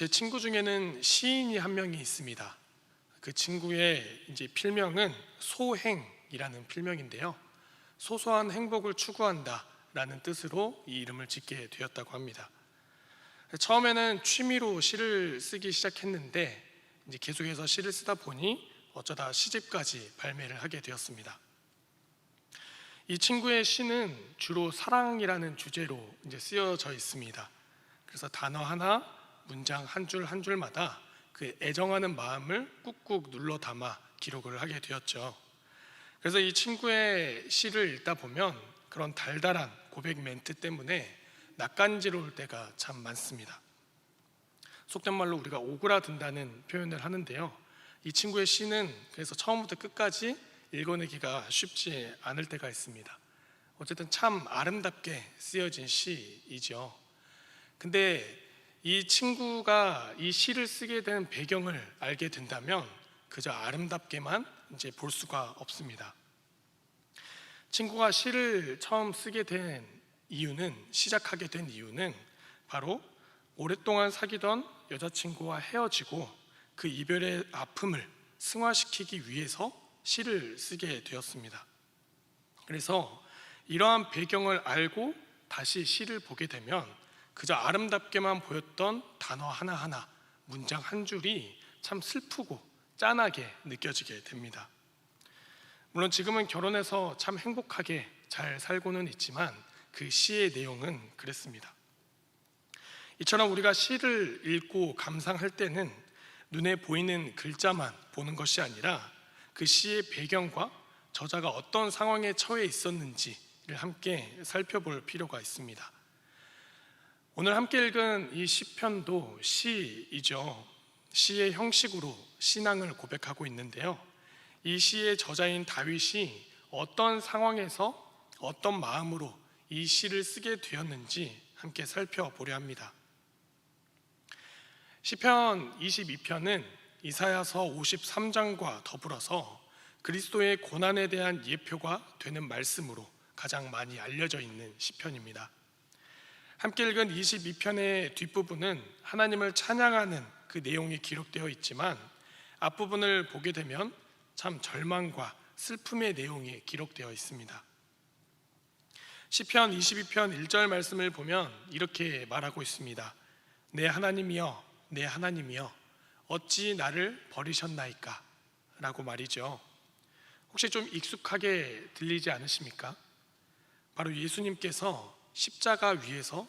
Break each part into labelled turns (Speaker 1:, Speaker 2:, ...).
Speaker 1: 제 친구 중에는 시인이 한 명이 있습니다. 그 친구의 이제 필명은 소행이라는 필명인데요. 소소한 행복을 추구한다라는 뜻으로 이 이름을 짓게 되었다고 합니다. 처음에는 취미로 시를 쓰기 시작했는데 이제 계속해서 시를 쓰다 보니 어쩌다 시집까지 발매를 하게 되었습니다. 이 친구의 시는 주로 사랑이라는 주제로 이제 쓰여져 있습니다. 그래서 단어 하나, 문장 한 줄 한 줄마다 그 애정하는 마음을 꾹꾹 눌러 담아 기록을 하게 되었죠. 그래서 이 친구의 시를 읽다 보면 그런 달달한 고백 멘트 때문에 낯간지러울 때가 참 많습니다. 속된 말로 우리가 오그라든다는 표현을 하는데요. 이 친구의 시는 그래서 처음부터 끝까지 읽어내기가 쉽지 않을 때가 있습니다. 어쨌든 참 아름답게 쓰여진 시이죠. 근데 이 친구가 이 시를 쓰게 된 배경을 알게 된다면 그저 아름답게만 이제 볼 수가 없습니다. 친구가 시를 처음 쓰게 된 이유는 시작하게 된 이유는 바로 오랫동안 사귀던 여자친구와 헤어지고 그 이별의 아픔을 승화시키기 위해서 시를 쓰게 되었습니다. 그래서 이러한 배경을 알고 다시 시를 보게 되면 그저 아름답게만 보였던 단어 하나하나, 문장 한 줄이 참 슬프고 짠하게 느껴지게 됩니다. 물론 지금은 결혼해서 참 행복하게 잘 살고는 있지만 그 시의 내용은 그랬습니다. 이처럼 우리가 시를 읽고 감상할 때는 눈에 보이는 글자만 보는 것이 아니라 그 시의 배경과 저자가 어떤 상황에 처해 있었는지를 함께 살펴볼 필요가 있습니다. 오늘 함께 읽은 이 시편도 시이죠. 시의 형식으로 신앙을 고백하고 있는데요. 이 시의 저자인 다윗이 어떤 상황에서 어떤 마음으로 이 시를 쓰게 되었는지 함께 살펴보려 합니다. 시편 22편은 이사야서 53장과 더불어서 그리스도의 고난에 대한 예표가 되는 말씀으로 가장 많이 알려져 있는 시편입니다. 함께 읽은 22편의 뒷부분은 하나님을 찬양하는 그 내용이 기록되어 있지만 앞부분을 보게 되면 참 절망과 슬픔의 내용이 기록되어 있습니다. 시편 22편 1절 말씀을 보면 이렇게 말하고 있습니다. 내 하나님이여 내 하나님이여 어찌 나를 버리셨나이까 라고 말이죠. 혹시 좀 익숙하게 들리지 않으십니까? 바로 예수님께서 십자가 위에서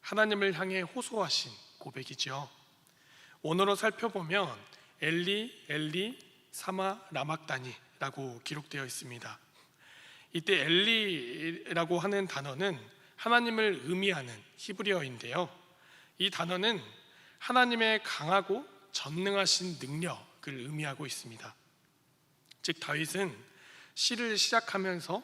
Speaker 1: 하나님을 향해 호소하신 고백이죠. 원어로 살펴보면 엘리 엘리 사마 라막다니라고 기록되어 있습니다. 이때 엘리라고 하는 단어는 하나님을 의미하는 히브리어인데요. 이 단어는 하나님의 강하고 전능하신 능력을 의미하고 있습니다. 즉 다윗은 시를 시작하면서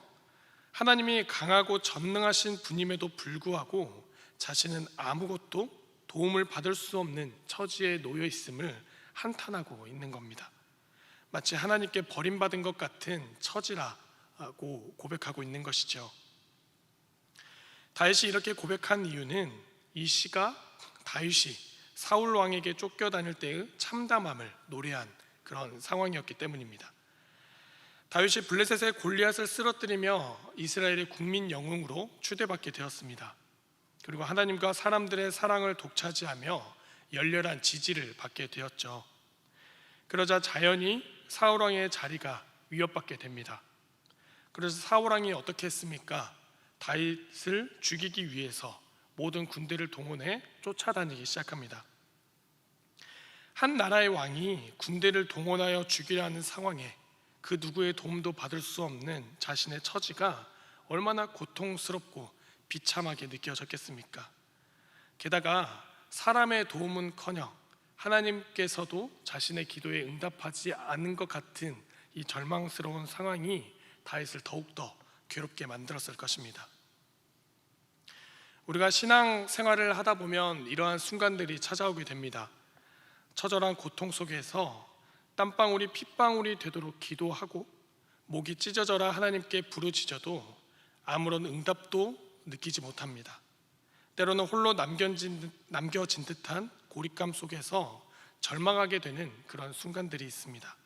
Speaker 1: 하나님이 강하고 전능하신 분임에도 불구하고 자신은 아무것도 도움을 받을 수 없는 처지에 놓여 있음을 한탄하고 있는 겁니다. 마치 하나님께 버림받은 것 같은 처지라고 고백하고 있는 것이죠. 다윗이 이렇게 고백한 이유는 이 시가 다윗이 사울 왕에게 쫓겨 다닐 때의 참담함을 노래한 그런 상황이었기 때문입니다. 다윗이 블레셋의 골리앗을 쓰러뜨리며 이스라엘의 국민 영웅으로 추대받게 되었습니다. 그리고 하나님과 사람들의 사랑을 독차지하며 열렬한 지지를 받게 되었죠. 그러자 자연히 사울 왕의 자리가 위협받게 됩니다. 그래서 사울 왕이 어떻게 했습니까? 다윗을 죽이기 위해서 모든 군대를 동원해 쫓아다니기 시작합니다. 한 나라의 왕이 군대를 동원하여 죽이려 하는 상황에 그 누구의 도움도 받을 수 없는 자신의 처지가 얼마나 고통스럽고 비참하게 느껴졌겠습니까? 게다가 사람의 도움은커녕 하나님께서도 자신의 기도에 응답하지 않은 것 같은 이 절망스러운 상황이 다윗을 더욱더 괴롭게 만들었을 것입니다. 우리가 신앙 생활을 하다 보면 이러한 순간들이 찾아오게 됩니다. 처절한 고통 속에서 땀방울이 핏방울이 되도록 기도하고 목이 찢어져라 하나님께 부르짖어도 아무런 응답도 느끼지 못합니다. 때로는 홀로 남겨진, 남겨진 듯한 고립감 속에서 절망하게 되는 그런 순간들이 있습니다.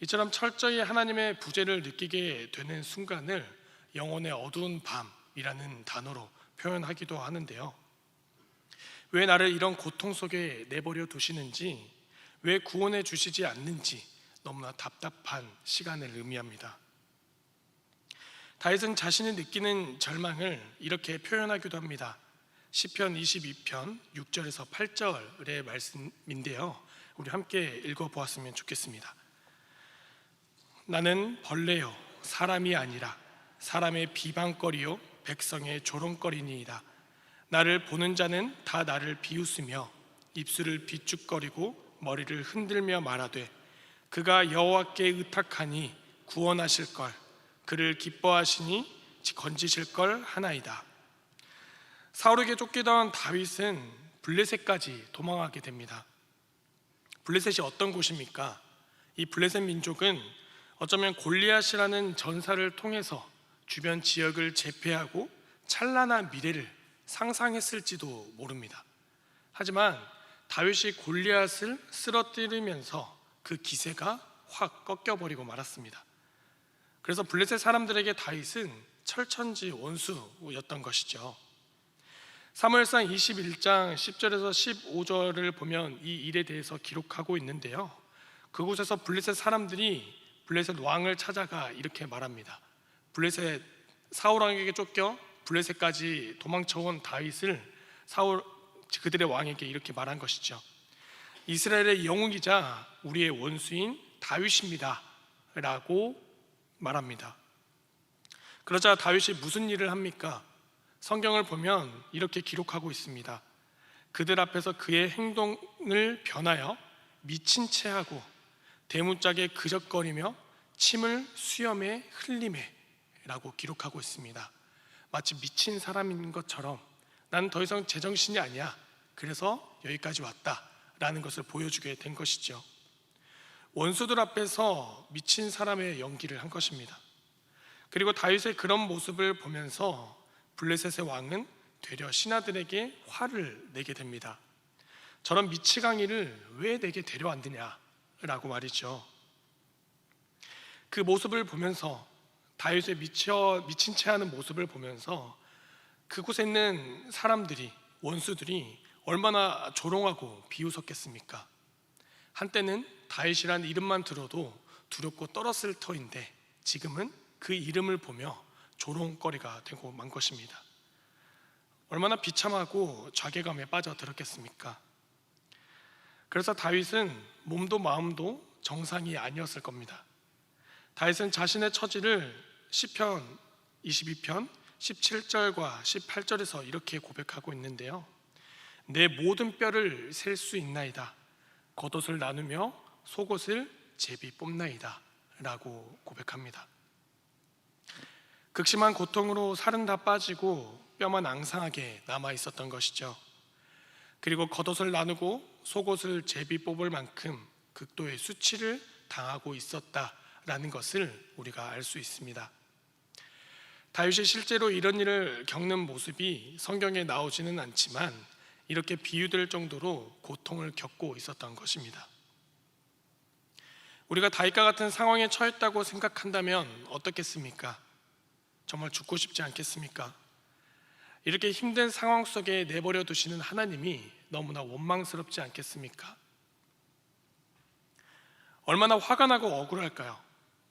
Speaker 1: 이처럼 철저히 하나님의 부재를 느끼게 되는 순간을 영혼의 어두운 밤이라는 단어로 표현하기도 하는데요. 왜 나를 이런 고통 속에 내버려 두시는지, 왜 구원해 주시지 않는지 너무나 답답한 시간을 의미합니다. 다윗은 자신이 느끼는 절망을 이렇게 표현하기도 합니다. 시편 22편 6절에서 8절의 말씀인데요. 우리 함께 읽어 보았으면 좋겠습니다. 나는 벌레요 사람이 아니라 사람의 비방거리요 백성의 조롱거리니이다. 나를 보는 자는 다 나를 비웃으며 입술을 비축거리고 머리를 흔들며 말하되 그가 여호와께 의탁하니 구원하실 걸 그를 기뻐하시니 건지실 걸 하나이다. 사울에게 쫓기던 다윗은 블레셋까지 도망하게 됩니다. 블레셋이 어떤 곳입니까? 이 블레셋 민족은 어쩌면 골리앗이라는 전사를 통해서 주변 지역을 제패하고 찬란한 미래를 상상했을지도 모릅니다. 하지만 다윗이 골리앗을 쓰러뜨리면서 그 기세가 확 꺾여버리고 말았습니다. 그래서 블레셋 사람들에게 다윗은 철천지 원수였던 것이죠. 사무엘상 21장 10절에서 15절을 보면 이 일에 대해서 기록하고 있는데요. 그곳에서 블레셋 사람들이 블레셋 왕을 찾아가 이렇게 말합니다. 블레셋 사울 왕에게 쫓겨 블레셋까지 도망쳐온 다윗을 사울 그들의 왕에게 이렇게 말한 것이죠. 이스라엘의 영웅이자 우리의 원수인 다윗입니다 라고 말합니다. 그러자 다윗이 무슨 일을 합니까? 성경을 보면 이렇게 기록하고 있습니다. 그들 앞에서 그의 행동을 변하여 미친 채 하고 대문짝에 그적거리며 침을 수염에 흘림에 라고 기록하고 있습니다. 마치 미친 사람인 것처럼 나는 더 이상 제정신이 아니야. 그래서 여기까지 왔다. 라는 것을 보여주게 된 것이죠. 원수들 앞에서 미친 사람의 연기를 한 것입니다. 그리고 다윗의 그런 모습을 보면서 블레셋의 왕은 되려 신하들에게 화를 내게 됩니다. 저런 미치광이를 왜 내게 데려왔느냐라고 말이죠. 그 모습을 보면서 다윗의 미쳐 미친 채 하는 모습을 보면서 그곳에 있는 사람들이 원수들이 얼마나 조롱하고 비웃었겠습니까? 한때는 다윗이란 이름만 들어도 두렵고 떨었을 터인데 지금은 그 이름을 보며 조롱거리가 되고 만 것입니다. 얼마나 비참하고 자괴감에 빠져들었겠습니까? 그래서 다윗은 몸도 마음도 정상이 아니었을 겁니다. 다윗은 자신의 처지를 시편 22편 17절과 18절에서 이렇게 고백하고 있는데요. 내 모든 뼈를 셀 수 있나이다. 겉옷을 나누며 속옷을 제비 뽑나이다. 라고 고백합니다. 극심한 고통으로 살은 다 빠지고 뼈만 앙상하게 남아 있었던 것이죠. 그리고 겉옷을 나누고 속옷을 제비 뽑을 만큼 극도의 수치를 당하고 있었다라는 것을 우리가 알 수 있습니다. 다윗이 실제로 이런 일을 겪는 모습이 성경에 나오지는 않지만 이렇게 비유될 정도로 고통을 겪고 있었던 것입니다. 우리가 다윗과 같은 상황에 처했다고 생각한다면 어떻겠습니까? 정말 죽고 싶지 않겠습니까? 이렇게 힘든 상황 속에 내버려 두시는 하나님이 너무나 원망스럽지 않겠습니까? 얼마나 화가 나고 억울할까요?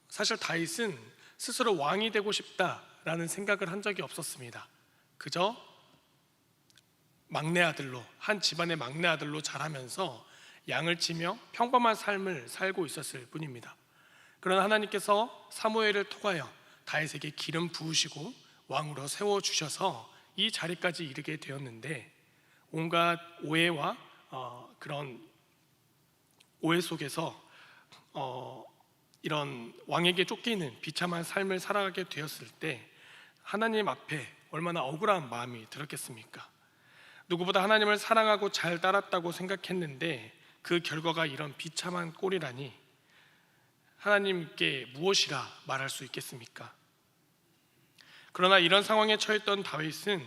Speaker 1: 사실 다윗은 스스로 왕이 되고 싶다 라는 생각을 한 적이 없었습니다. 그저 막내 아들로 한 집안의 막내 아들로 자라면서 양을 치며 평범한 삶을 살고 있었을 뿐입니다. 그러나 하나님께서 사무엘을 통하여 다윗에게 기름 부으시고 왕으로 세워 주셔서 이 자리까지 이르게 되었는데 온갖 오해와 어, 그런 오해 속에서 어, 이런 왕에게 쫓기는 비참한 삶을 살아가게 되었을 때 하나님 앞에 얼마나 억울한 마음이 들었겠습니까? 누구보다 하나님을 사랑하고 잘 따랐다고 생각했는데 그 결과가 이런 비참한 꼴이라니 하나님께 무엇이라 말할 수 있겠습니까? 그러나 이런 상황에 처했던 다윗은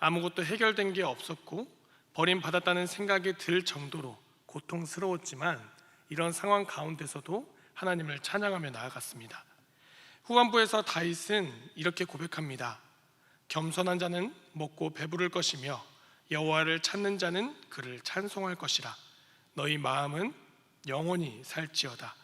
Speaker 1: 아무것도 해결된 게 없었고 버림받았다는 생각이 들 정도로 고통스러웠지만 이런 상황 가운데서도 하나님을 찬양하며 나아갔습니다. 후반부에서 다윗은 이렇게 고백합니다. 겸손한 자는 먹고 배부를 것이며 여호와를 찾는 자는 그를 찬송할 것이라. 너희 마음은 영원히 살지어다.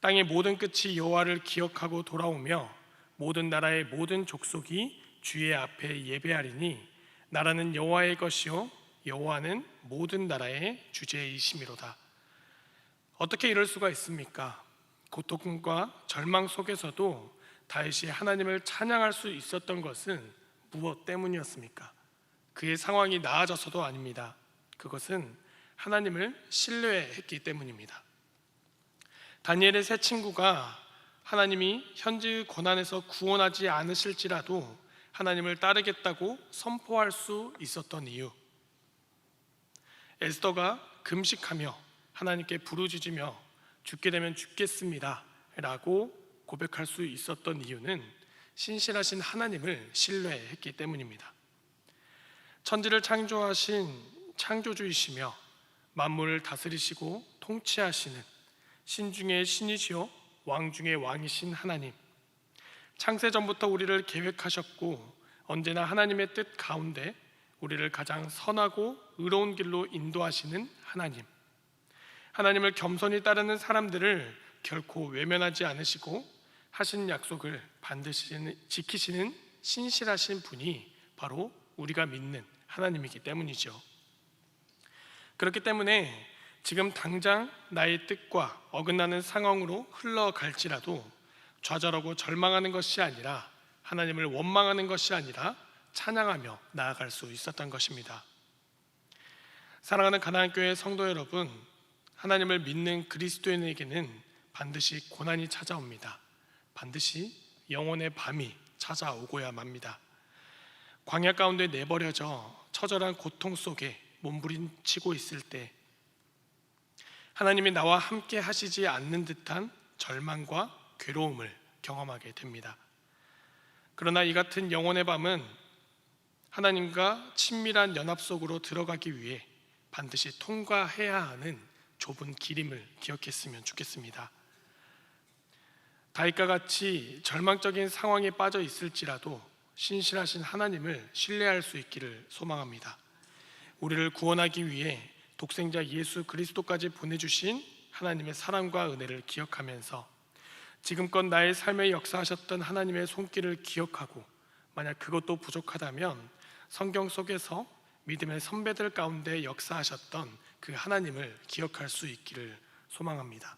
Speaker 1: 땅의 모든 끝이 여호와를 기억하고 돌아오며 모든 나라의 모든 족속이 주의 앞에 예배하리니 나라는 여호와의 것이요 여호와는 모든 나라의 주제이심이로다. 어떻게 이럴 수가 있습니까? 고통과 절망 속에서도 다윗이 하나님을 찬양할 수 있었던 것은 무엇 때문이었습니까? 그의 상황이 나아져서도 아닙니다. 그것은 하나님을 신뢰했기 때문입니다. 다니엘의 세 친구가 하나님이 현재의 고난에서 구원하지 않으실지라도 하나님을 따르겠다고 선포할 수 있었던 이유. 에스더가 금식하며 하나님께 부르짖으며 죽게 되면 죽겠습니다. 라고 고백할 수 있었던 이유는 신실하신 하나님을 신뢰했기 때문입니다. 천지를 창조하신 창조주이시며 만물을 다스리시고 통치하시는 신중의 신이시요 왕 중의 왕이신 하나님. 창세 전부터 우리를 계획하셨고 언제나 하나님의 뜻 가운데 우리를 가장 선하고 의로운 길로 인도하시는 하나님. 하나님을 겸손히 따르는 사람들을 결코 외면하지 않으시고 하신 약속을 반드시 지키시는 신실하신 분이 바로 우리가 믿는 하나님이기 때문이죠. 그렇기 때문에 지금 당장 나의 뜻과 어긋나는 상황으로 흘러갈지라도 좌절하고 절망하는 것이 아니라 하나님을 원망하는 것이 아니라 찬양하며 나아갈 수 있었던 것입니다. 사랑하는 가나안 교회 성도 여러분, 하나님을 믿는 그리스도인에게는 반드시 고난이 찾아옵니다. 반드시 영혼의 밤이 찾아오고야 맙니다. 광야 가운데 내버려져 처절한 고통 속에 몸부림치고 있을 때 하나님이 나와 함께 하시지 않는 듯한 절망과 괴로움을 경험하게 됩니다. 그러나 이 같은 영혼의 밤은 하나님과 친밀한 연합 속으로 들어가기 위해 반드시 통과해야 하는 좁은 길임을 기억했으면 좋겠습니다. 다윗과 같이 절망적인 상황에 빠져 있을지라도 신실하신 하나님을 신뢰할 수 있기를 소망합니다. 우리를 구원하기 위해 독생자 예수 그리스도까지 보내주신 하나님의 사랑과 은혜를 기억하면서 지금껏 나의 삶에 역사하셨던 하나님의 손길을 기억하고 만약 그것도 부족하다면 성경 속에서 믿음의 선배들 가운데 역사하셨던 그 하나님을 기억할 수 있기를 소망합니다.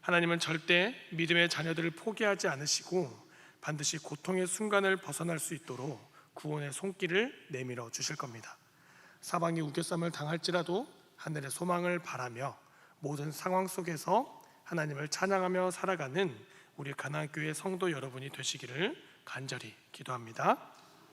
Speaker 1: 하나님은 절대 믿음의 자녀들을 포기하지 않으시고 반드시 고통의 순간을 벗어날 수 있도록 구원의 손길을 내밀어 주실 겁니다. 사방이 우겨쌈을 당할지라도 하늘의 소망을 바라며 모든 상황 속에서 하나님을 찬양하며 살아가는 우리 가나안 교회 성도 여러분이 되시기를 간절히 기도합니다.